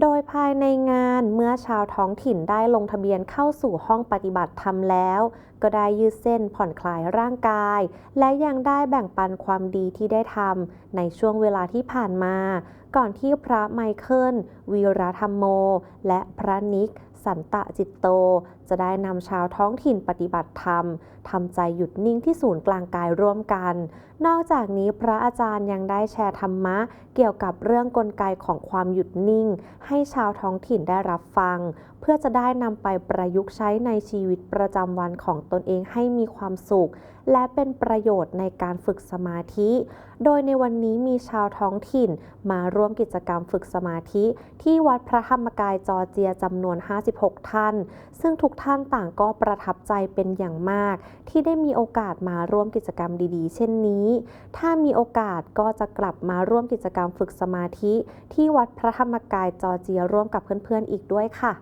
โดยภายในงานเมื่อชาวท้องถิ่นได้ลงทะเบียนเข้าสู่ห้องปฏิบัติธรรมแล้ว ก็ได้ยืดเส้นผ่อนคลายร่างกาย และยังได้แบ่งปันความดีที่ได้ทำในช่วงเวลาที่ผ่านมา ก่อนที่พระไมเคิลวีรธรรมโม และพระนิก สันตะจิตโต จะได้นำชาวท้องถิ่นปฏิบัติธรรมทำใจหยุดนิ่งที่ศูนย์กลางกายร่วมกัน นอกจากนี้พระอาจารย์ยังได้แชร์ธรรมะ เกี่ยวกับเรื่องกลไกของความหยุดนิ่งให้ชาวท้องถิ่นได้รับฟัง เพื่อจะได้นำไปประยุกต์ใช้ในชีวิตประจำวันของตนเองให้มีความสุข และเป็นประโยชน์ในการฝึกสมาธิ โดยในวันนี้มีชาวท้องถิ่นมาร่วมกิจกรรมฝึกสมาธิ ที่วัดพระธรรมกายจอร์เจียจำนวน 56 ท่าน ซึ่งทุกท่านต่างก็ประทับใจเป็นอย่างมาก ที่ได้มีโอกาสมาร่วมกิจกรรมดีๆ เช่นนี้ ถ้ามีโอกาสก็จะกลับมาร่วมกิจกรรมฝึกสมาธิ ที่วัดพระธรรมกายจอร์เจียร่วมกับเพื่อนๆอีกด้วยค่ะ